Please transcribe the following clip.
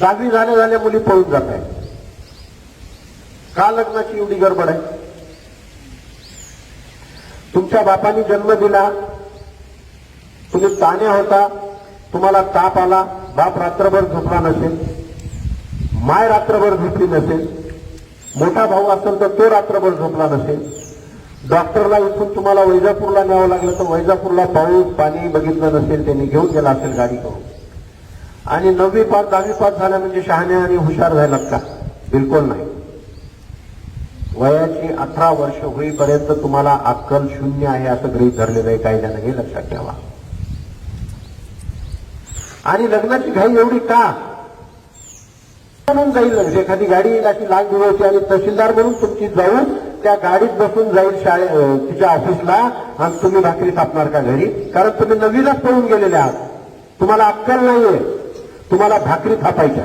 दहावी झाल्या झाल्या मुली पळून जात आहेत. का लग्नाची एवढी गडबड आहे? तुमच्या बापाने जन्म दिला तुम्ही ताण्या होता तुम्हाला ताप आला बाप रात्रभर झोपला नसेल माय रात्रभर झोपली नसेल मोठा भाऊ असेल तर तो रात्रभर झोपला नसेल डॉक्टरला इथून तुम्हाला वैजापूरला न्यावं लागलं तर वैजापूरला पाऊस पाणी बघितलं नसेल त्यांनी घेऊन गेला असेल गाडी करून आणि नववी पास दहावी पास झाल्या म्हणजे शहाणे आणि हुशार झाला का? बिलकुल नाही. वयाची अठरा वर्ष होईपर्यंत तुम्हाला अक्कल शून्य आहे असं गृहित धरलेलं आहे. कायद्यानं हे लक्षात ठेवा. आणि लग्नाची घाई एवढी का? म्हणून जाईल लग्न. एखादी गाडी येईल अशी लाल दिवशी आणि तहसीलदार म्हणून तुमची जाऊन त्या गाडीत बसून जाईल शाळे तिच्या ऑफिसला आणि तुम्ही भाकरी तापणार का घरी? कारण तुम्ही नवीनच पळून गेलेले आहात. तुम्हाला अक्कल नाहीये. तुम्हाला भाकरी थापायच्या.